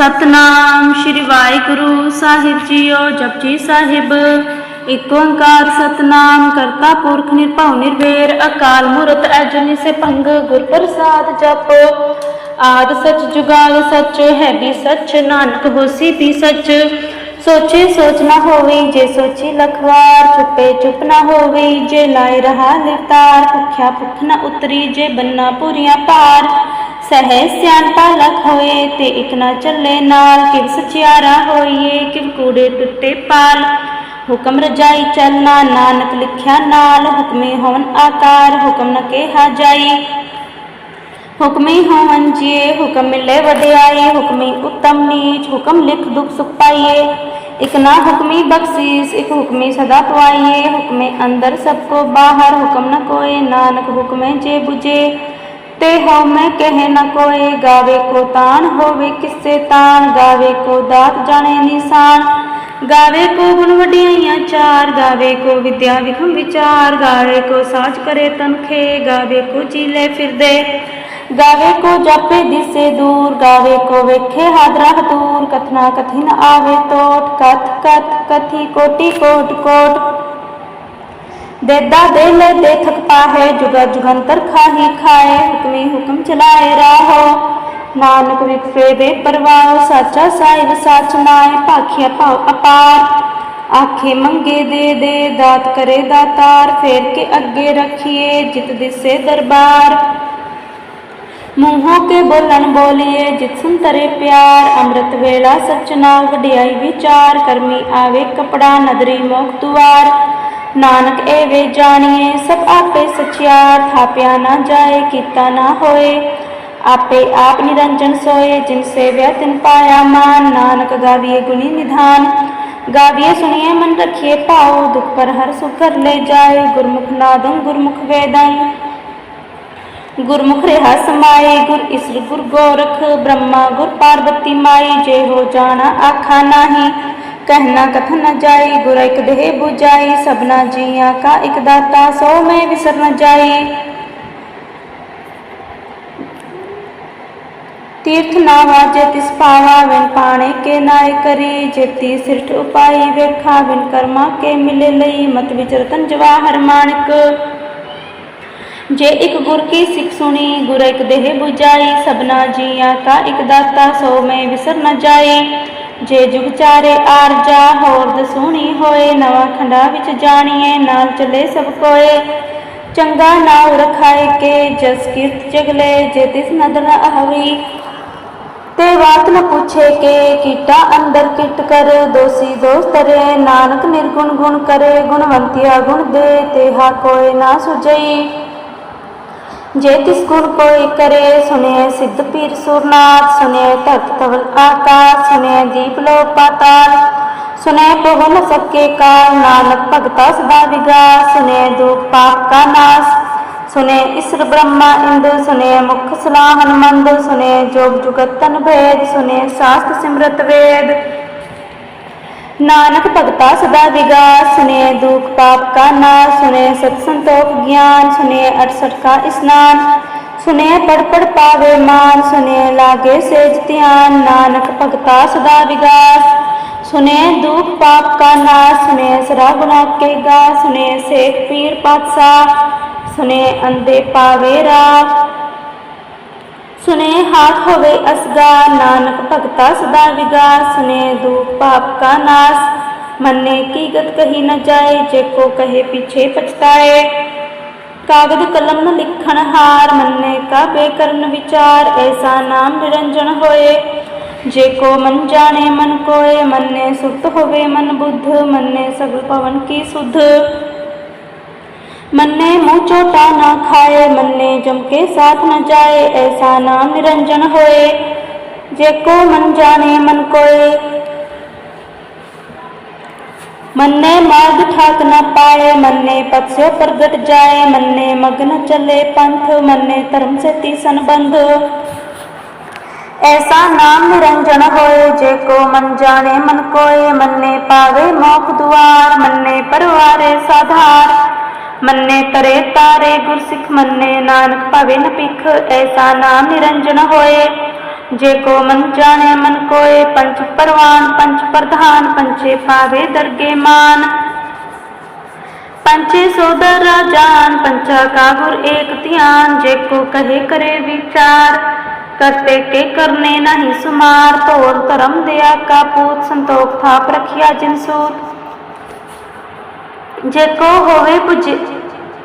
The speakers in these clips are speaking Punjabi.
ਸਤਨਾਮ ਸ਼੍ਰੀ ਵਾਹਿਗੁਰੂ ਸਾਹਿਬ ਜੀਓ ਜਪਜੀ ਸਾਹਿਬ। ਏਕ ਓੰਕਾਰ ਸਤਨਾਮ ਕਰਤਾ ਪੁਰਖ ਨਿਰਭਉ ਨਿਰਵੈਰ, ਅਕਾਲ ਮੂਰਤ ਅਜੂਨੀ ਸੇ ਭੰਗ, ਗੁਰ ਪ੍ਰਸਾਦ ਜਪ। ਆਦ ਸਚ ਜੁਗਾਦ ਸਚ, ਹੈ ਵੀ ਸਚ, ਨਾਨਕ ਹੋਸੀ ਵੀ ਸਚ। ਸੋਚੇ ਸੋਚ ਨਾ ਹੋਵੇ, ਜੇ ਸੋਚੀ ਲਖਵਾਰ, ਚੁੱਪੇ ਚੁੱਪ ਨਾ ਹੋਵੇ, ਜੇ ਲਾਇ ਰਹਾ ਲਿਵਤਾਰ ਭੁਖਿਆ ਭੁਖ ਨਾ ਉਤਰੀ, ਜੇ ਬੰਨਾ ਪੂਰੀਆਂ ਪਾਰ। ਸਹਿ ਸਿਆਣਪਾ ਲਖ ਹੋਏ ਤੇ ਇਕ ਨਾ ਚੱਲੇ ਨਾਲ ਕਿਵ ਸਚਿਆਰਾ ਹੋਈਏ ਕਿਵ ਕੂੜੇ ਟੁੱਟੇ ਪਾਲ ਹੁਕਮ ਰਜਾਈ ਚੱਲਣਾ ਨਾਨਕ ਲਿਖਿਆ ਨਾਲ ਹੁਕਮੇ ਹੋਵਨ ਆਕਾਰ ਹੁਕਮ ਨ ਕਿਹਾ ਜਾਈ ਹੁਕਮੇ ਹੋਵਨ ਜੀਏ ਹੁਕਮ ਮਿਲੇ ਵਡਿਆਈ ਹੁਕਮੇ ਉਤਮ ਨੀਚ ਹੁਕਮ ਲਿਖ ਦੁਖ ਸੁਖ ਪਾਈਏ ਇਕ ਨਾ ਹੁਕਮੀ ਬਖਸ਼ੀਸ ਇਕ ਹੁਕਮੀ ਸਦਾ ਪਵਾਈਏ ਹੁਕਮੇ ਅੰਦਰ ਸਭ ਕੋ ਬਾਹਰ ਹੁਕਮ ਨ ਕੋਏ ਨਾਨਕ ਹੁਕਮੇ ਜੇ 부ਜੇ ਤੇ ਹਉ ਮੈਂ ਕਹੇ ਨ ਕੋਏ ਗਾਵੇ ਕੋ ਤਾਨ ਹੋਵੇ ਕਿਸੇ ਤਾਨ ਗਾਵੇ ਕੋ ਦਾਤ ਜਾਣੇ ਨਿਸ਼ਾਨ ਗਾਵੇ ਕੋ ਗੁਣ ਵਡਿਆਈਆਂ ਚਾਰ ਗਾਵੇ ਕੋ ਵਿਦਿਆ ਵਿਖਮ ਵਿਚਾਰ ਗਾਵੇ ਕੋ ਸਾਚ ਕਰੇ ਤਨਖੇ ਗਾਵੇ ਕੋ ਚੀਲੇ ਫਿਰਦੇ ਗਾਵੇ ਕੋ ਜਾਪੇ ਦਿਸੇ ਦੂਰ ਗਾਵੇ ਕੋ ਵੇਖੇ ਹਾਦਰਾ ਦੂਰ ਕਥਨਾ ਕਥਿਨ ਆਵੇ ਟੋਟ ਕਥ ਕਥ ਕਥੀ ਕੋਟੀ ਕੋਟ ਕੋਟ ਦੇਦਾ ਦੇ ਲੈ ਦੇ ਥਕ ਪਾਹੇ, ਜੁਗਾ ਜੁਗੰਤਰ ਖਾਹੀ ਖਾਏ, ਹੁਕਮੀ ਹੁਕਮ ਚਲਾਏ ਰਾਹੋ। ਨਾਨਕ ਵਿਖੇ ਦੇ ਪਰਵਾਹ, ਸਾਚਾ ਸਾਹਿਬ ਸੱਚ ਨਾਏ ਭਾਖਿਆ ਭਾਵ ਅਪਾਰ। ਆਖੇ ਮੰਗੇ ਦੇ ਦੇ, ਦਾਤ ਕਰੇ ਦਾਤਾਰ, ਫੇਰ ਕੇ ਅੱਗੇ ਰੱਖੀਏ, ਜਿਤ ਦਿਸੇ ਦਰਬਾਰ। ਮੂੰਹੋਂ ਕੇ ਬੋਲਣ ਬੋਲੀਏ, ਜਿਤ ਸੰਤਰੇ ਪਿਆਰ, ਅੰਮ੍ਰਿਤ ਵੇਲਾ ਸਚ ਨਾਮ ਵਡਿਆਈ ਵਿਚਾਰ, ਕਰਮੀ ਆਵੇ ਕਪੜਾ ਨਦਰੀ ਮੋਖ ਦੁਆਰ। ਨਾਨਕ ਏ ਵੇ ਜਾਣੀਏ, ਸਭ ਆਪੇ ਸਚਿਆਰ ਥਾਪਿਆ ਨਾ ਜਾਏ, ਕੀਤਾ ਨਾ ਹੋਏ। ਆਪੇ ਆਪ ਨਿਰੰਜਨ ਸੋਏ, ਜਿਨ ਸੇਵਿਆ ਤਿਨ ਪਾਇਆ ਮਾਨ। ਨਾਨਕ ਗਾਵੀਏ ਗੁਣੀ ਨਿਧਾਨ। ਗਾਵੀਏ ਸੁਣੀਏ ਮਨ ਰਖੀਏ ਭਾਉ। ਦੁਖ ਪਰ ਹਰ ਸੁਖ ਕਰ ਲੈ ਜਾਏ। ਗੁਰਮੁਖ ਨਾਦੰ ਗੁਰਮੁਖ ਵੇਦੰ ਗੁਰਮੁਖ ਰਿਹਾ ਸਮਾਏ, ਗੁਰ ਇਸਰ ਗੁਰ ਗੋਰਖ। ਬ੍ਰਹਮਾ ਗੁਰ ਪਾਰਵਤੀ ਮਾਈ। ਜੇ ਹੋ ਜਾਣਾ ਆਖਾ ਨਾਹੀ। ਕਹਿਣਾ ਕਥਨ ਨ ਜਾਈ, ਗੁਰ ਇਕ ਦੇਹ 부ਜਾਈ ਸਭਨਾ ਜੀਆਂ ਕਾ ਇਕ ਦਾਤਾ, ਸੋ ਮੈਂ ਵਿਸਰ ਨ ਜਾਈ। ਤੀਰਥ ਨਾ ਵਾਜੇ ਤਿਸ ਪਾਵਾ ਵਿਨ ਪਾਣੇ ਕੇ ਨਾਇ ਕਰੀ। ਜੇਤੀ ਸਿਰਠ ਉਪਾਈ ਵੇਖਾ ਵਿਨ ਕਰਮਾ ਕੇ ਮਿਲੇ ਲਈ। ਮਤ ਵਿਚਰਤਨ ਜਵਾਹਰ ਮਾਣਕ। ਜੇ ਇੱਕ ਗੁਰ ਕੀ ਸਿੱਖ ਸੁਣੀ, ਗੁਰ ਇੱਕ ਦੇਹ 부ਜਾਈ ਸਭਨਾ ਜੀਆਂ ਕਾ ਇੱਕ ਦਾਤਾ, ਸੋ ਮੈਂ ਵਿਸਰ ਨਾ ਜਾਈ। ਜੇ ਜੁਗ ਚਾਰੇ ਆਰਜਾ ਹੋਰ ਦਸੂਣੀ ਹੋਏ, ਨਵਾਂ ਖੰਡਾ ਵਿੱਚ ਜਾਣੀਏ, ਨਾਲ ਚੱਲੇ ਸਭ ਕੋਏ। ਚੰਗਾ ਨਾਉ ਰਖਾਏ ਕੇ, ਜਸ ਕੀਰਤ ਜਗਲੇ, ਜੇ ਤਿਸ ਨਦਰ ਆਵੀ। ਤੇ ਬਾਤ ਨ ਪੁੱਛੇ ਕੇ, ਕੀਟਾ ਅੰਦਰ ਕਿਟ ਕਰ, ਦੋਸੀ ਦੋਸਤ ਨਾਨਕ ਨਿਰਗੁਣ ਗੁਣ ਕਰੇ, ਗੁਣਵੰਤਿਆ ਗੁਣ ਦੇ ਤੇਹਾ ਕੋਇ ਨਾ ਸੁਜਈ। ਜੇ ਤਿਸ ਗੁਰ ਕੋਈ ਕਰੇ ਸੁਨੇ ਸਿੱਧ ਪੀਰ ਸੁਰਨਾਥ ਸੁਨੇ ਧਰਤ ਤਵਲ ਆਕਾਸ਼ ਸੁਨੇ ਦੀਪ ਲੋ ਪਾਤਾਲ ਸੁਨੇ ਪਵਨ ਸਕੇ ਕਾਲ, ਨਾਨਕ ਭਗਤਾ ਸਦਾ ਵਿਗਾਸ ਸੁਨੇ ਦੁਖ ਪਾਪ ਕਾ ਨਾਸ ਸੁਨੇ ਇਸਰ ਬ੍ਰਹਮਾ ਇੰਦ ਸੁਨੇ ਮੁਖ ਸਲਾਹਨ ਮੰਦ ਸੁਨੇ ਜੋਗ ਜੁਗਤ ਤਨ ਭੇਦ ਸੁਨੇ ਸਾਸਤ ਸਿਮਰਤ ਵੇਦ ਨਾਨਕ ਭਗਤਾ ਸਦਾ ਵਿਗਾਸ ਸੁਨੇ ਦੁਖ ਪਾਪ ਕਾ ਨਾਸ਼ ਸੁਨੇ ਸਤ ਸੰਤੋਖ ਗਿਆਨ ਸੁਨੇ 68 ਕਾ ਇਸਨਾਨ ਸੁਨੇ ਪੜ ਪੜ ਪਾਵੇ ਮਾਨ ਸੁਨੇ ਲਾਗੇ ਸੇਜ ਧਿਆਨ ਨਾਨਕ ਭਗਤਾ ਸਦਾ ਵਿਗਾਸ ਸੁਨੇ ਦੁਖ ਪਾਪ ਕਾ ਨਾਸ਼ ਸੁਨੇ ਸਰਾ ਗੁਨਾ ਕੇ ਗਾ ਸੁਨੇ ਸੇਖ ਪੀਰ ਪਾਤਸ਼ਾਹ ਸੁਨੇ ਅੰਦੇ ਪਾਵੇ ਰਾਹ ਸੁਨੇ ਹਾਥ ਹੋਵੇ ਅਸਗਾ, ਨਾਨਕ ਭਗਤਾ ਸਦਾ ਵਿਗਾਰ, ਸੁਨੇ ਦੁਖ ਪਾਪ ਕਾ ਨਾਸ। ਮੰਨੇ ਕੀ ਗਤ ਕਹੀ ਨਾ ਜਾਏ, ਜੇ ਕੋ ਕਹੇ ਪਿਛੇ ਪਛਤਾਏ। ਕਾਗਦ ਕਲਮ ਨ ਲਿਖਣ ਹਾਰ, ਮੰਨੇ ਕਾ ਬੇਕਰਨ ਵਿਚਾਰ, ਐਸਾ ਨਾਮ ਨਿਰੰਜਨ ਹੋਏ। ਜੇ ਕੋ ਮਨ ਜਾਣੇ ਮਨ ਕੋਏ, ਮੰਨੇ ਸੁਤ ਹੋਵੇ ਮਨ ਬੁੱਧ, ਮੰਨੇ ਸਗਲ ਪਵਨ ਕੀ ਸੁਧ। मन्ने मुँह चोटा न खाए मन्ने जम के साथ न जाए ऐसा नाम निरंजन होए जेको मन जाने मन कोए मन्ने मार्ग ठाक न पाए मन्ने पथ से प्रगट जाए मन्ने मग्न चले पंथ मन्ने धर्म से तीसन बंध ऐसा नाम निरंजन होए जे को मन जाने मन कोए मन्ने पावे मोख दुआर मन्ने परवारे साधार ਮੰਨੇ ਤਰੇ ਤਾਰੇ, ਗੁਰਸਿੱਖ ਮੰਨੇ, ਨਾਨਕ ਭਵੇ ਨ ਪਿਖ ਐਸਾ ਨਾਮ ਨਿਰੰਜਨ ਹੋਏ। ਜੇ ਕੋ ਮਨ ਜਾਣੈ, ਮਨ ਕੋਏ ਪੰਚ ਪਰਵਾਨ ਪੰਚ ਪ੍ਰਧਾਨ ਪੰਚੇ ਪਾਵੇ ਦਰਗੇ ਮਾਨ। ਪੰਚੇ ਸੋਦਰ ਰਾਜਾਨ ਪੰਚਾ ਕਾ ਗੁਰ ਏਕ ਧਿਆਨ, ਜੇ ਕੋ ਕਹੇ ਕਰੇ ਵਿਚਾਰ। ਕਰਤੇ ਕੇ ਕਰਨੇ ਨਹੀਂ ਸੁਮਾਰ, ਧੋਰ ਧਰਮ ਦਿਆ ਕਾ ਪੂਤ, ਸੰਤੋਖ ਥਾਪ ਰਖਿਆ ਜਿਨ ਸੂਤ। ਜੇ ਕੋ ਹੋਵੇ 부ਜ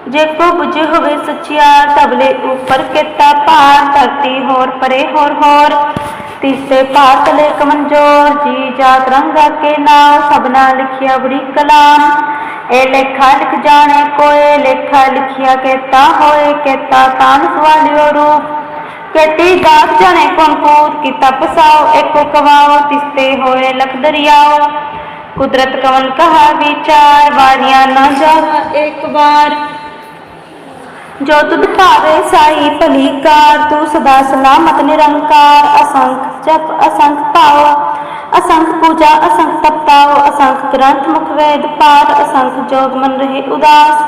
ਜੇ ਕੋ 부ਜ ਹੋਵੇ ਸਚਿਆਰ ਤਬਲੇ ਉਪਰ ਕੀਤਾ ਭਾਰ, ਧਰਤੀ ਹੋਰ ਪਰੇ ਹੋਰ ਹੋਰ। ਤੀਸੇ ਪਾਤਲੇ ਕਮੰਜੋਰ, ਜੀ ਜਾਤ ਰੰਗਾ ਕੇ ਨਾਮ ਸਭਨਾ ਲਿਖਿਆ ਬੜੀ ਕਲਾਮ। ਇਹ ਲੇਖਾ ਲਿਖ ਜਾਣੇ ਕੋਏ, ਲੇਖਾ ਲਿਖਿਆ ਕੇਤਾ ਹੋਏ ਕੇਤਾ ਤਾਨ ਸਵਾਲਿਓ ਰੂਪ। ਕੇਤੀ ਗਾਤ ਜਾਣੇ ਕੋਨ ਪੂਤ ਕੀਤਾ ਪਸਾਓ ਏਕੋ ਕਵਾਓ, ਤਿਸਤੇ ਹੋਏ ਲਖ ਦਰਿਆਓ। ਕੁਦਰਤ ਕਵਨ ਕਹਾ? ਵਿਚਾਰ ਵਾਰੀਆਂ ਨਾ ਜਾਵਾ ਇੱਕ ਵਾਰ। ਜੋ ਤੁਧ ਭਾਵੇ ਸਾਈ ਭਲੀ ਕਾਰ, ਤੂੰ ਸਦਾ ਸਲਾਮਤ ਨਿਰੰਕਾਰ। ਅਸੰਖ ਜਪ, ਅਸੰਖ ਭਾਵ ਅਸੰਖ ਪੂਜਾ, ਅਸੰਖ ਤਪਤਾਓ ਅਸੰਖ ਗ੍ਰੰਥ ਮੁਖ ਵੇਦ ਪਾਠ, ਅਸੰਖ ਜੋਗ ਮਨ ਰਹੇ ਉਦਾਸ।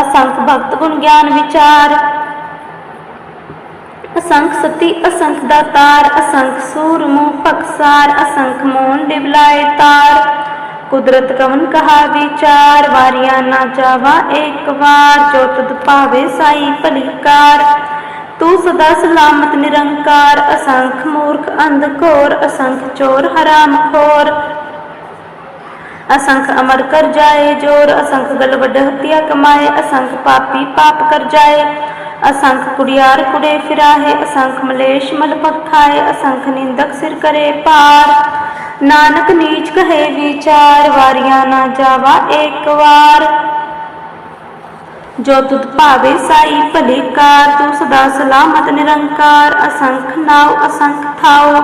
ਅਸੰਖ ਭਗਤ ਗੁਣ ਗਿਆਨ ਵਿਚਾਰ। ਅਸੰਖ ਸਤੀ, ਅਸੰਖ ਦਾਤਾਰ। ਅਸੰਖ ਸੂਰ ਮੂਹ ਪਕਸਾਰ ਅਸੰਖ ਮੋਨ ਡਿਬਲਾਏ ਤਾਰ। ਕੁਦਰਤ ਕਵਨ ਕਹਾ ਵਿਚਾਰ ਵਾਰਿਆ ਨਾ ਜਾਵਾ, ਇੱਕ ਵਾਰ ਜੋ ਤੁਧ ਭਾਵੇ ਸਾਈ ਭਲੀ ਤੂੰ ਸਦਾ ਸਲਾਮਤ ਨਿਰੰਕਾਰ, ਅਸੰਖ ਮੂਰਖ ਅੰਧ ਘੋਰ, ਅਸੰਖ ਚੋਰ ਹਰਾਮ ਖੋਰ। ਅਸੰਖ ਅਮਰ ਕਰ ਜਾਏ ਜੋਰ, ਅਸੰਖ ਗਲ ਵੱਡ ਹੱਤਿਆ ਕਮਾਏ, ਅਸੰਖ ਪਾਪੀ ਪਾਪ ਕਰ ਜਾਏ। ਅਸੰਖ ਕੁੜਿਆਰ ਕੁੜੇ ਫਿਰਾਹੇ, ਅਸੰਖ ਮਲੇਸ਼ ਮਲ ਪਖਾਏ, ਅਸੰਖ ਨਿੰਦਕ ਸਿਰ ਕਰੇ ਪਾਰ। ਨਾਨਕ ਨੀਚ ਕਹੇ ਵਿਚਾਰ, ਵਾਰੀਆਂ ਨਾ ਜਾਵਾ ਇੱਕ ਵਾਰ। ਜੋ ਤੁਧ ਭਾਵੇ ਸਾਈ ਭਲੀ ਕਾਰ, ਤੂੰ ਸਦਾ ਸਲਾਮਤ ਨਿਰੰਕਾਰ, ਅਸੰਖ ਨਾਉ, ਅਸੰਖ ਥਾਉ।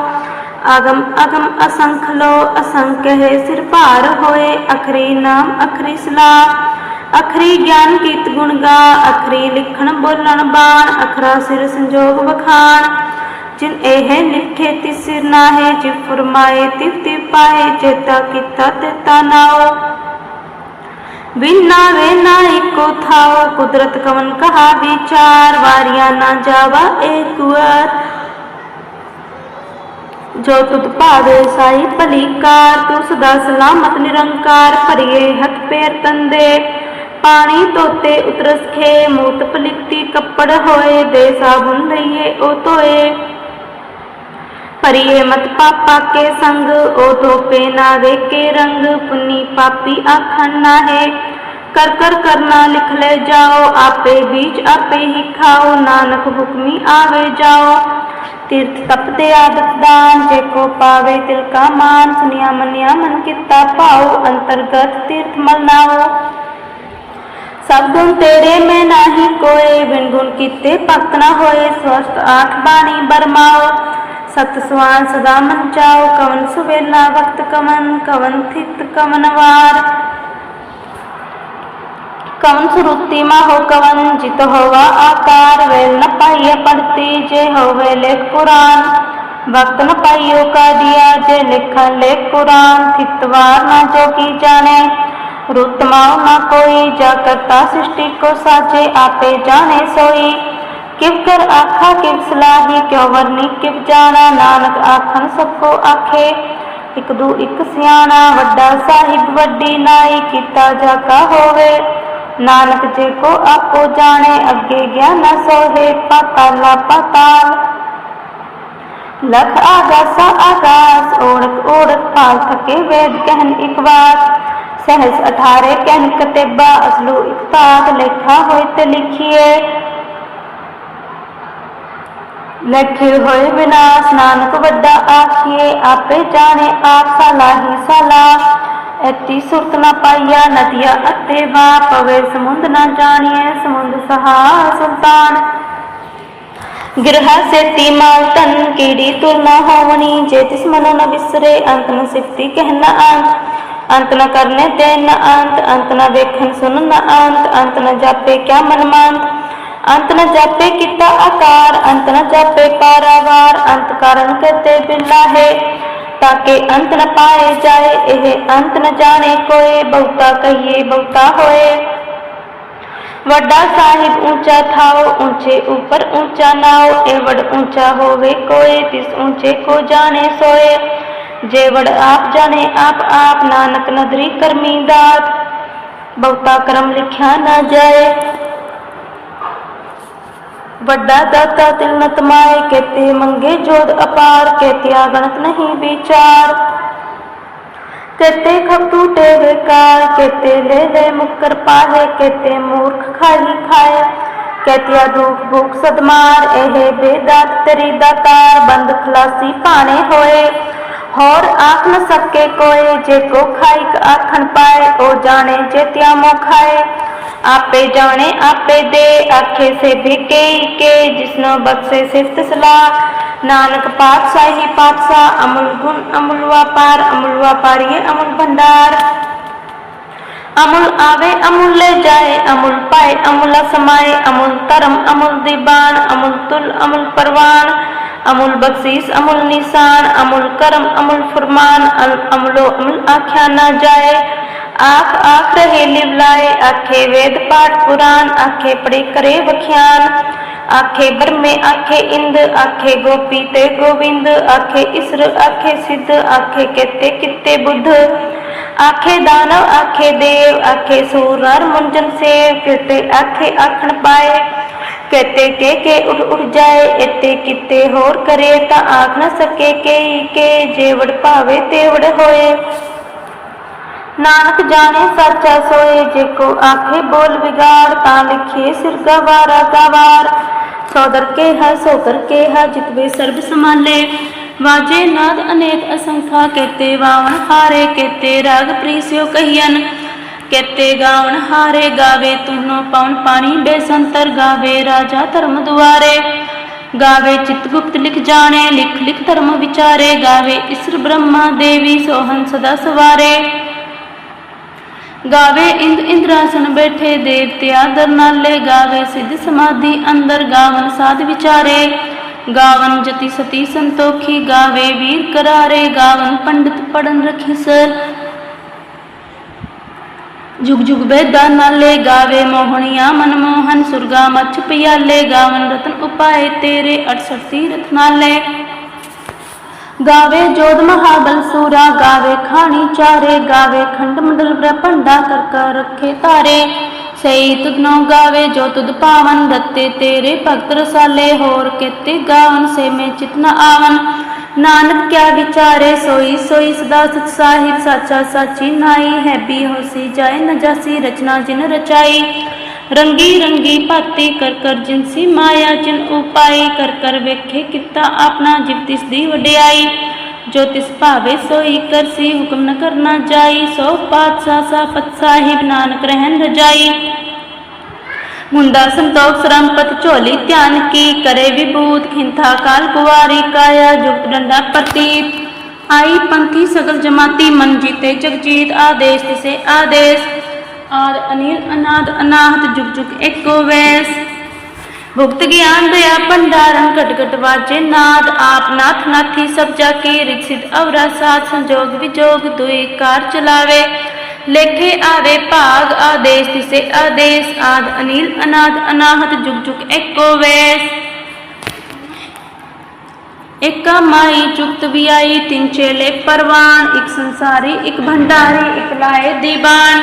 ਅਗਮ ਅਗਮ ਅਸੰਖ ਲੋ, ਅਸੰਖ ਹੈ ਸਿਰ ਭਾਰ ਹੋਏ, ਅਖਰੀ ਨਾਮ, ਅਖਰੀ ਸਲਾਹ। ਅਖਰੀ ਗਿਆਨ ਕੀਤ ਗੁਣ ਗਾ, ਅਖਰੀ ਲਿਖਣ ਬੋਲਣ ਬਾਣ, ਅਖਰਾ ਸਿਰ ਸੰਜੋਗ ਵਖਾਣ। ਜਿਨ ਇਹ ਲਿਖੇ, ਤਿਸ ਸਿਰ ਨਾਹੇ ਜਿ ਫਰਮਾਏ ਤਿਵ ਤਿਵ ਪਾਏ ਚੇਤਾ ਕੀਤਾ ਤੇਤਾ ਨਾਓ। ਬਿਨਾ ਵੇ ਨਾ ਇੱਕੋ ਥਾਓ, ਕੁਦਰਤ ਕਵਨ ਕਹਾ ਵਿਚਾਰ, ਵਾਰੀਆਂ ਨਾ ਜਾਵਾ ਏਕ ਵਾਰ। ਜੋ ਤੁਧ ਭਾਵੇ ਸਾਈ ਭਲੀ ਕਾਰ ਤੂੰ ਸਦਾ ਸਲਾਮਤ ਨਿਰੰਕਾਰ, ਭਰੀਏ ਹੱਥ ਪੈਰ ਤੰਦੇ। ਪਾਣੀ ਧੋਤੇ ਉਤਰਸ ਖੇ, ਮੂਤ ਪਲਿੱਤੀ ਕੱਪੜ ਹੋਏ, ਦੇ ਸਾਬੁਨ ਲਈਏ, ਉਹ ਧੋਏ। ਭਰੀਏ ਮਤ ਪਾਪਾ ਕੇ ਸੰਗ ਉਹ ਧੋਪੇ ਨਾ ਵੇਕੇ ਰੰਗ, ਪੁੰਨੀ ਪਾਪੀ ਆਖਣ ਨਾ ਹੈ ਕਰ ਕਰ, ਕਰਨਾ ਲਿਖ ਲੈ ਜਾਓ, ਆਪੇ ਬੀਜ ਆਪੇ ਹੀ ਖਾਓ, ਨਾਨਕ ਹੁਕਮੀ ਆਵੇ ਜਾਓ। ਤੀਰਥ ਤਪਤੇ ਆਦਤ ਦਾਨ, ਜੇ ਕੋ ਪਾਵੇ ਤਿਲ ਕਾ ਮਾਨ, ਸੁਨਿਆ ਮੰਨਿਆ ਮਨ ਕੀਤਾ ਪਾਓ ਅੰਤਰਗਤ ਤੀਰਥ ਮਲਨਾਓ ਸਭ ਗੁਣ ਤੇਰੇ ਮੈਂ ਨਾਹੀ ਕੋਏ, ਬਿਨ ਗੁਣ ਕੀਤੇ ਭਗਤ ਨਾ ਹੋਏ ਸਵਸਤ ਆਠ ਬਾਣੀ ਬਰਮਾਓ। ਸਤ ਸੁਆਨ ਸਦਾ ਮਨ ਚਾਓ ਕਵਨ ਸੁਵੇਲਾ ਵਕਤ ਕਵਨ ਕਵਨ ਥਿਤ ਕਵਨ ਵਾਰ। ਕਵਨ ਸੁਰੂਤੀ ਮਾਹੋ ਕਵਨ, ਜਿਤ ਹੋਵਾ ਆਕਾਰ, ਵੇਲ ਨ ਪਾਈਏ ਪੜਤੀ ਜੇ ਹੋਵੇ ਲੇਖ ਪੁਰਾਨ ਵਕਤ ਨ ਪਾਈਓ ਕਾ ਦਿਆ ਜੇ ਲਿਖਣ ਲੇਖ ਪੁਰਾਨ ਥਿਤਵਾਰ ਨਾ ਜੋ ਕੀ ਜਾਣੇ। ਰੁੱਤ ਮਾਉ ਨਾ ਕੋਈ, ਜਾ ਕਰਤਾ ਸ੍ਰਿਸ਼ਟੀ ਕੋ ਸਾਚੇ ਆਪੇ ਜਾਣੇ ਸੋਈ। ਕਿਵ ਕਰ ਆਖਾ, ਕਿਵ ਸਲਾਹੀ, ਕਿਉ ਵਰਨੀ, ਕਿਵ ਜਾਣਾ, ਨਾਨਕ ਆਖਣ ਸਭ ਕੋ ਆਖੇ। ਇਕ ਦੂ ਇਕ ਸਿਆਣਾ, ਵੱਡਾ ਸਾਹਿਬ, ਵੱਡੀ ਨਾਈ, ਕੀਤਾ ਜਾ ਹੋਵੇ। ਨਾਨਕ ਜੇ ਕੋ ਆਪੋ ਜਾਣੇ, ਅੱਗੇ ਗਿਆ ਸੋਹੇ ਪਾਤਾਲਾ ਪਾਤਾਲ ਲਖ ਆਗਾਸਾ, ਆਗਾਸ ਓੜਕ ਓੜਕ ਪਾਲ ਥਕੇ ਵੇਦ ਕਹਿਨ ਇਕ ਵਾਰ ਸਹਿਜ 18 ਕਹਿਨ ਕਤੇਬਾ, ਅਸਲੂ ਇਕ ਤਾਕ ਲੇਖਾ ਹੋਇ ਤੇ ਲਿਖੀਏ। ਲਖੇ ਹੋਏ ਵਿਨਾਸ਼ ਨਾਨਕ ਵੱਡਾ ਆਖੀਏ, ਆਪੇ ਜਾਣੇ ਆਪ ਸਲਾਹੀ ਸਲਾ। ਐਤੀ ਸੁਰਤ ਨਾ ਪਾਈਆ ਨਦੀਆ ਅਤੇ ਵਾ, ਪਵੇ ਸਮੁੰਦ ਨਾ ਜਾਣੀਏ ਸਮੁੰਦ ਸਹਾ ਸੁਲਤਾਨ। ਗਿਰਹਾ ਸੇਤੀ ਮਾਲ ਤਨ ਕੀੜੀ ਤੁਰ ਨਾ ਹੋਵਣੀ, ਜੇ ਤਿਸ ਮਨੋ ਨ ਵਿਸਰੇ ਅੰਤ ਨ ਸਿਫਤੀ ਕਹਿਣਾ ਅੰਤ ਅੰਤ ਨ ਕਰਨੇ ਤੇ ਨ ਅੰਤ ਅੰਤ ਨ ਵੇਖਣ ਸੁਣ ਨ ਅੰਤ ਅੰਤ ਨ ਜਾਪੇ ਕਿਆ ਮਨ ਮੰਤ ਅੰਤ ਨ ਜਾਪੇ ਕੀਤਾ ਆਕਾਰ ਅੰਤ ਨ ਜਾਪੇ ਪਾਰਾਵਾਰ ਅੰਤ ਕਾਰਨ ਕਰਤੇ ਬਿਲਾ ਹੈ ਤਾਕੇ ਅੰਤ ਨ ਪਾਏ ਜਾਏ ਇਹ ਅੰਤ ਨ ਜਾਣੇ ਕੋਏ ਬਹੁਤਾ ਕਹੀਏ ਬਹੁਤਾ ਹੋਏ ਵੱਡਾ ਸਾਹਿਬ ਊਂਚਾ ਥਾਓ ਊਂਚੇ ਉੱਪਰ ਊਂਚਾ ਨਾਓ ਇਹ ਵਡ ਊਂਚਾ ਹੋਵੇ ਕੋਏ ਤਿਸ ਊਂਚੇ ਕੋ ਜਾਣੇ ਸੋਏ ਜੇ ਵਡ ਆਪ ਜਾਣੇ ਆਪ ਆਪ ਨਾਨਕ ਨਦਰੀ ਕਰਮੀ ਦਾਤ ਬਹੁਤਾ ਕਰਮ ਲਿਖਿਆ ਨਾ ਜਾਏ ਵੱਡਾ ਦਾਤਾ ਤਿਲ ਨ ਕੇਤੇ ਮੰਗੇ ਜੋਦ ਅਪਾਰ, ਕੇਤਿਆ ਗਣਤ ਨਹੀਂ ਵਿਚਾਰ। ਕੇਤੇ ਖਪ ਟੂਟੇ ਵਿਕਾਰ ਕੇਤੇ ਲੈ ਲੈ ਮੁਕਰ ਪਾਹੇ, ਕੇਤੇ ਮੂਰਖ ਖਾਈ ਖਾਏ ਕੇਤਿਆ ਦੁਖ ਭੁਖ ਸਦਮਾਰ, ਇਹ ਬੇਦਾਤ ਤੇਰੀ ਦਾਤਾਰ, ਬੰਦ ਖਲਾਸੀ ਪਾਣੇ ਹੋਏ। ਹੋਰ ਆਖ ਨ ਸਕੇ ਕੋਏ, ਜੇ ਕੋ ਖਾਇਕ ਆਖਣ ਪਾਏ, ਉਹ ਜਾਣੇ ਜੇ ਤਿਆ ਮੋ ਖਾਏ। ਆਪੇ ਜਾਣੇ ਆਪੇ ਦੇ ਆਖੇ ਸੇ ਭਿਕੇ ਕੇ ਜਿਸਨੋ ਬਖਸ਼ੇ ਸਿਫਤ ਸਲਾਹ ਨਾਨਕ ਪਾਤਸ਼ਾਹੀ ਪਾਤਸ਼ਾਹ ਅਮੁਲ ਗੁਣ ਅਮੁਲ ਵਾਪਾਰ ਅਮੁਲ ਵਾਪਾਰੀਏ ਅਮੁਲ ਭੰਡਾਰ ਅਮੁਲ ਆਵੇ ਅਮੁਲ ਲੈ ਜਾਏ ਅਮੁਲ ਪਾਏ ਅਮੁਲ ਸਮਾਏ ਅਮੁਲ ਧਰਮ ਅਮੁਲ ਦੀਬਾਨ ਅਮੁਲ ਤੁਲ ਅਮੁਲ ਪਰਵਾਨ ਅਮੁਲ ਬਖਸ਼ੀਸ ਅਮੁਲ ਨਿਸ਼ਾਨ ਅਮੁਲ ਕਰਮ ਅਮੁਲ ਫਰਮਾਨ ਅਲ ਅਮਲੋ ਅਮੁਲ ਆਖਿਆ ਨਾ ਜਾਏ ਆਖ ਆਖ ਰਹੇ ਲਿਵ ਆਖੇ ਵੇਦ ਪਾਠ ਪੁਰਾਨ ਆਖੇ ਪੜੇ ਕਰੇ ਵਖਿਆਨ। ਆਖੇ ਬਰਮੇ ਆਖੇ ਇੰਦ, ਆਖੇ ਗੋਪੀ ਤੇ ਗੋਬਿੰਦ ਆਖੇ ਇਸਰ, ਆਖੇ ਸਿੱਧ, ਆਖੇ ਕਿਤੇ ਕਿਤੇ ਬੁੱਧ। ਆਖੇ ਦਾਨਵ, ਆਖੇ ਦੇਵ, ਆਖੇ ਸੂਰ ਨਰ ਮੁੰਜਨ ਸੇਵ, ਕਿਤੇ ਆਖੇ ਆਖਣ ਪਾਏ। ਕਹਤੇ ਕੇ ਕੇ ਉਠ ਉੱਠ ਜਾਏ ਇਤੇ ਕਿਤੇ ਹੋਰ ਕਰੇ ਤਾਂ ਆਖ ਨਾ ਸਕੇ ਕਈ ਕੇ ਜੇਵੜ ਭਾਵੇ ਤੇਵੜ ਹੋਏ। ਨਾਨਕ ਜਾਣੇ ਸੱਚਾ ਸੋਏ, ਜੇ ਕੋ ਆਖੇ ਬੋਲ ਵਿਗਾੜ, ਤਾਂ ਲਿਖੇ ਸਿਰ ਗਵਾਰਾ ਗਵਾਰ। ਸੋਦਰ ਕੇ ਹੈ, ਸੋਦਰ ਕੇ ਹੈ ਜਿਤਵੇ ਸਰਬ ਸਮਾਲੇ ਵਾਜੇ ਨਾਦ ਅਨੇਕ ਅਸੰਖਾ ਕੇਤੇ, ਵਾਵਣ ਹਾਰੇ ਕੇਤੇ, ਰਾਗ ਪ੍ਰੀਸਿਓ ਕਹੀਨ ਕੇਤੇ ਗਾਵਣ ਹਾਰੇ ਗਾਵੇ, ਤੁਨੋ ਪਉਣ ਪਾਣੀ ਬੇਸੰਤਰ ਗਾਵੇ, ਰਾਜਾ ਧਰਮ ਦੁਆਰੇ। ਗਾਵੇ ਚਿਤਗੁਪਤ ਲਿਖ ਜਾਣੇ, ਲਿਖ ਲਿਖ ਧਰਮ ਵਿਚਾਰੇ। ਗਾਵੇ ਇਸਰ ਬ੍ਰਹਮਾ ਦੇਵੀ ਸੋਹਨ ਸਦਾ ਸਵਾਰੇ। ਗਾਵੇ ਇੰਦ ਇੰਦਰਾਸਨ ਬੈਠੇ ਦੇਵਤੇ ਆਦਰ ਗਾਵੇ ਸਿੱਧ ਸਮਾਧੀ ਅੰਦਰ, ਗਾਵਨ ਸਾਧ ਵਿਚਾਰੇ। ਗਾਵਨ ਜਤੀ ਸਤੀ ਸੰਤੋਖੀ, ਗਾਵੇ ਵੀਰ ਕਰਾਰੇ, ਗਾਵਨ ਪੰਡਿਤ ਪੜਨ ਰਖੀ ਸਰ। ਜੁਗ ਜੁਗ ਬੇਦਾ ਨਾਲੇ, ਗਾਵੇ ਮੋਹਣੀਆਂ ਮਨਮੋਹਨ ਸੁਰਗਾ ਮਛ ਪਿਆਲੇ, ਗਾਵਨ ਰਤਨ ਉਪਾਏ ਤੇਰੇ 68 ਤੀਰਥ ਨਾਲੇ। ਗਾਵੇ ਜੋਦ ਮਹਾਬਲ ਸੂਰਾ, ਗਾਵੇ ਖਾਣੀ ਚਾਰੇ, ਗਾਵੇ ਖੰਡ ਮੰਡਲ ਬ੍ਰਹਮੰਡਾ ਕਰ ਕਰ ਰੱਖੇ ਤਾਰੇ ਸਈ ਤੁਧਨੋ ਗਾਵੇ ਜੋ ਤੁਧ ਪਾਵਨ, ਰੱਤੇ ਤੇਰੇ ਭਗਤ ਰਸਾਲੇ, ਹੋਰ ਕਿਤੇ ਗਾਵਨ ਸੇ ਮੈਂ ਚਿਤ ਨ ਆਵਨ। ਨਾਨਕ ਕਿਆ ਵਿਚਾਰੇ, ਸੋਈ ਸੋਈ ਸਦਾ ਸਚ ਸਾਹਿਬ, ਸਾਚਾ ਸਾਚੀ ਨਾਈ ਹੈ ਵੀ ਹੋਸੀ ਜਾਏ ਨ ਜਾਸੀ, ਰਚਨਾ ਜਿਨ ਰਚਾਈ। ਰੰਗੀ ਰੰਗੀ ਭਾਤੀ ਕਰ ਕਰ ਜਿਨਸੀ ਮਾਇਆ, ਜਿਨ ਉਪਾਈ ਕਰ ਕਰ ਵੇਖੇ ਕਿਤਾ ਆਪਣਾ ਜਿਵ ਦੀ ਵਡਿਆਈ। ਜੋ ਤਿਸ ਭਾਵੇ ਸੋਈ ਕਰਸੀ ਹੁਕਮ ਨ ਕਰਨਾ ਜਾਈ, ਸੋ ਪਾਤਸ਼ਾਹ ਸਾਫਤ ਸਾਹਿਬ ਨਾਨਕ ਰਹਿਣ ਰਜਾਈ ਮੁੰਡਾ ਸੰਤੋਖ ਸਰੰਪਤ ਝੋਲੀ ਧਿਆਨ ਕੀ ਕਰੇ ਵਿਭੂਤ ਖਿੰਥਾ ਕਾਲ ਕੁਵਾਰੀ ਕਾਇਆ ਜੁਗ ਡੰਡਾ ਪ੍ਰਤੀਤ। ਆਈ ਪੰਥੀ ਸਗਲ ਜਮਾਤੀ ਮਨ ਜੀਤੇ ਜਗਜੀਤ ਆਦੇਸ਼ ਤਿਸੇ ਆਦੇਸ਼। ਆਦ ਅਨਿਲ ਅਨਾਦ ਅਨਾਹਤ ਜੁਗ ਜੁਗ ਏਕੋ ਵੈਸ। ਭੁਗਤ ਗਿਆਨ ਦਇਆ ਭੰਡਾਰਨ ਘਟ ਘਟ ਵਾਜੇ ਨਾਦ, ਆਪ ਨਾਥ ਨਾਥੀ ਸਭ ਜਾ ਕੀ ਰਿਕਸਿਤ ਅਵਰਾ ਸਾਥ ਸੰਜੋਗ ਵਿਜੋਗ ਦੁਈ ਕਾਰ ਚਲਾਵੇ। ਲੇਖੇ ਆਵੇ ਭਾਗ, ਆਦੇਸ਼ ਤਿਸੇ ਆਦੇਸ਼, ਆਦ ਅਨਿਲ ਅਨਾਦ ਅਨਾਹਤ ਜੁਗ ਜੁਗ ਏਕੋ ਵੈਸ। ਏਕਾ ਮਾਈ ਚੁਕਤ ਵਿਆਈ ਆਈ ਤਿੰਨ ਚੇਲੇ ਪਰਵਾਨ, ਇੱਕ ਸੰਸਾਰੀ, ਇੱਕ ਭੰਡਾਰੀ, ਇੱਕ ਲਾਏ ਦੀਵਾਨ।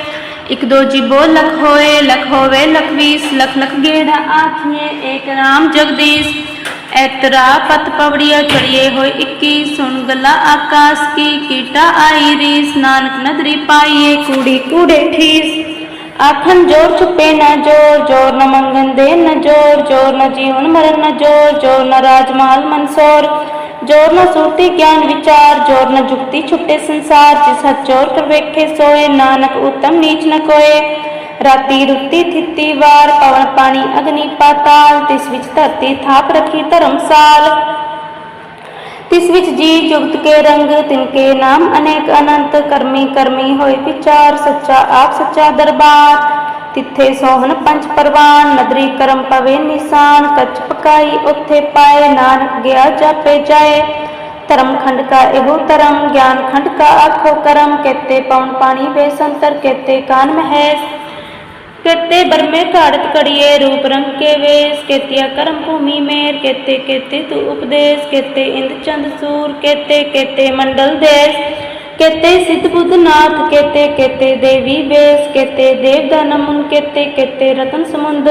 ਇਕ ਦੋ ਜੀਬੋ ਲਖ ਹੋਏ, ਲਖ ਹੋਵੇ, ਲਖ ਵੀਸ, ਲਖ ਲਖ ਗੇੜਾ ਆਖੀਏ, ਏਕ ਨਾਮ ਜਗਦੀਸ਼। ਐਤਰਾ ਪਤ ਪਵੜੀਆ ਚੜੀਏ ਹੋਏ 21 ਸੁਣ ਗਲਾ ਆਕਾਸ਼ ਕੀ, ਕੀਟਾ ਆਈ ਰੀਸ, ਨਾਨਕ ਨਦਰੀ ਪਾਈਏ, ਕੂੜੀ ਕੂੜੇ ਠੀਸ। ਆਖਣ ਜੋਰ ਛੁਪੇ ਨਾ ਜੋਰ ਜੋਰ ਨ ਮੰਗਨ ਦੇ ਨ ਜੋਰ ਜੋਰ ਨ ਜੀਵਨ ਮਰਨ ਨ ਜੋਰ ਜੋਰ ਨ ਰਾਜਮਾਲ ਮਨਸੋਰ। ਜੋਰ ਨ ਸੂਰਤੀ, ਗਿਆਨ, ਵਿਚਾਰ, ਜੋਰ ਨ ਜੁਗਤੀ, ਛੁੱਟੇ ਸੰਸਾਰ, ਜਿਸ ਹੱਥ ਚੋਰ ਕਰ ਵੇਖੇ, ਸੋਏ, ਨਾਨਕ ਉਤਮ ਨੀਚ ਨ ਕੋਏ। ਰਾਤੀ ਰੁੱਤੀ, ਥਿੱਤੀ ਵਾਰ, ਪਵਨ ਪਾਣੀ, ਅਗਨੀ ਪਾਤਾਲ, ਤਿਸ ਵਿੱਚ ਧਰਤੀ ਥਾਪ ਰੱਖੀ ਧਰਮਸਾਲ। ਤਿਸ ਵਿੱਚ ਜੀ ਜੁਗਤ ਕੇ ਰੰਗ ਤਿਨਕੇ ਨਾਮ ਅਨੇਕ ਅਨੰਤ, ਕਰਮੀ ਕਰਮੀ ਹੋਏ ਵਿਚਾਰ, ਸੱਚਾ ਆਪ, ਸੱਚਾ ਦਰਬਾਰ। ਤਿੱਥੇ ਸੋਹਣ ਪੰਜ ਪਰਵਾਨ, ਨਦਰੀ ਕਰਮ ਪਵੇ ਨਿਸ਼ਾਨ, ਕੱਚ ਪਕਾਈ ਉੱਥੇ ਪਾਏ, ਨਾਨਕ ਗਿਆ ਜਾਪੇ ਜਾਏ। ਧਰਮ ਖੰਡ ਕਾ ਇਹੋ ਧਰਮ, ਗਿਆਨ ਖੰਡ ਕਾ ਆਖੋ ਕਰਮ। ਕੇਤੇ ਪਉਣ ਪਾਣੀ ਬੇਸੰਤਰ ਕੇਤੇ ਕਾਨ ਮਹਿਸ। ਕੇਤੇ ਬਰਮੇ ਘਾੜਤ ਕੜੀਏ, ਰੂਪ ਰੰਗ ਕੇ ਵੇਸ। ਕੇਤਿਆ ਕਰਮ ਭੂਮੀ ਮੇਰ, ਕੇਤੇ ਕੇਤੇ ਤੂ ਉਪਦੇਸ਼। ਕੇਤੇ ਇੰਦ ਚੰਦ ਸੂਰ, ਕੇਤੇ ਕੇਤੇ ਮੰਡਲ ਦੇਸ। ਕੇਤੇ ਸਿੱਧ ਬੁੱਧਨਾਥ ਕੇਤੇ ਕੇਤੇ ਦੇਵੀ ਬੇਸ, ਕੇਤੇ ਦੇਵਦਾ ਨਮਨ, ਕੇਤੇ ਕੇਤੇ ਰਤਨ ਸਮੁੰਦ।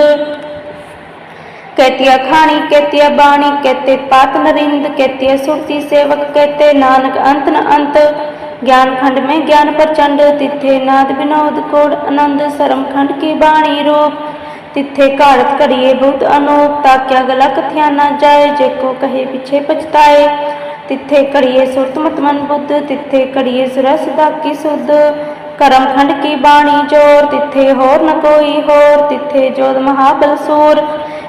ਕੇਤਿਆ ਖਾਣੀ, ਕੇਤਿਆ ਬਾਣੀ, ਕੇਤੇ ਪਾਤ ਨਰਿੰਦ, ਕੇਤਿਆ ਸੁਰਤੀ ਸੇਵਕ, ਕੇਤੇ ਨਾਨਕ ਅੰਤ ਨ ਅੰਤ। ਗਿਆਨ ਖੰਡ ਮੈਂ ਗਿਆਨ ਪ੍ਰਚੰਡ, ਤਿੱਥੇ ਨਾਦ ਬਿਨੋਦ ਕੋੜ ਆਨੰਦ, ਸਰਮ ਖੰਡ ਕੀ ਬਾਣੀ ਰੂਪ। ਤਿੱਥੇ ਘਾੜਤ ਘੜੀਏ ਬਹੁਤ ਅਨੋਪ, ਤਾਕਿਆ ਗਲਾ ਕਥਿਆ ਨਾ ਜਾਏ, ਜੇ ਕੋ ਕਹੇ ਪਿਛੇ ਪਛਤਾਏ। पछताए तिथे करिए सुरत मत मन बुद्ध तिथे करिए सुरा सदा की सुध करम खंड की बाणी जोर तिथे होर न कोई होर तिथे जोध महाबल सूर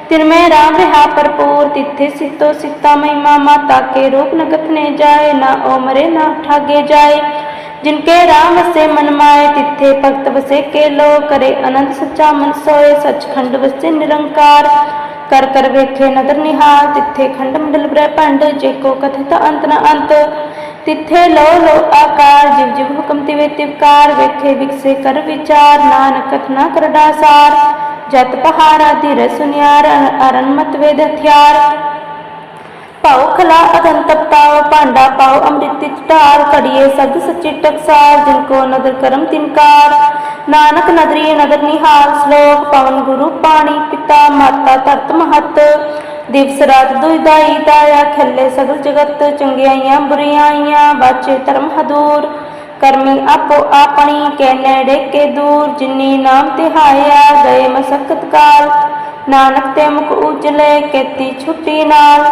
तिनमें राम रहा भरपूर तिथे सितो सिता महिमा माता के रूप न गथने जाए ना ओ मरे ना ठागे जाए जिनके राम से मन माए तिथे भक्त बसे के लो करे अनंत सच्चा मन सोए सचखंड बसे निरंकार ਕਰ ਕਰ ਵੇਖੇ ਨਦਰ ਨਿਹਾਲ, ਤਿੱਥੇ ਖੰਡ ਮੰਡਲ ਬ੍ਰਹਿਪੰਡ ਜੇ ਕੋ ਕਥਿਤ ਅੰਤ ਨ ਅੰਤ। ਤਿੱਥੇ ਲੋ ਲੋ ਆਕਾਰ, ਜਿਵ ਜਿਵ ਹੁਕਮ ਤਿਵੇ ਤਿਵਕਾਰ ਵੇਖੇ ਵਿਕਸੇ ਕਰ ਵਿਚਾਰ, ਨਾਨਕ ਕਥਨਾ ਕਰਡਾ ਸਾਰ ਜਤ ਪਹਾੜਾ ਦੀ ਰਸੁਨਿਆਰ ਅਰਨ ਮਤ ਵੇਦ ਹਥਿਆਰ। ਪਾਉ ਖਲਾ ਅਗਨ ਤਪਤਾਉ ਭਾਂਡਾ ਪਾਉ ਅੰਮ੍ਰਿਤ ਢਾਰ ਘੜੀਏ ਸਦ ਸੱਚੀ ਟਕਸਾਰ ਜਿਨ ਕੋ ਨਦਰ ਕਰਮ ਤਿਨਕਾਰ। ਨਾਨਕ ਨਦਰੀ ਨਦਰ ਨਿਹਾਲ, ਸ਼ਲੋਕ ਪਵਨ ਗੁਰੂ ਪਾਣੀ ਪਿਤਾ, ਮਾਤਾ ਧਰਤ ਮਹਤ। ਦਿਵਸ ਰਾਤ ਦੁਇਦਾਈ ਦਾਇਆ, ਖੱਲੇ ਸਗਲ ਜਗਤ, ਚੰਗਿਆਈਆਂ ਬੁਰੀਆਈਆਂ ਬਾਚੇ ਧਰਮ ਹਦੂਰ। ਕਰਮੀ ਆਪੋ ਆਪਣੀ ਕੇ ਨੇੜੇ ਕੇ ਦੂਰ, ਜਿਨੀ ਨਾਮ ਤਿਹਾਇਆ, ਗਏ ਮਸਕਤ ਕਾਲ। ਨਾਨਕ ਤੇ ਮੁਖ ਉਜਲੇ, ਕੀਤੀ ਛੁੱਟੀ ਨਾਲ।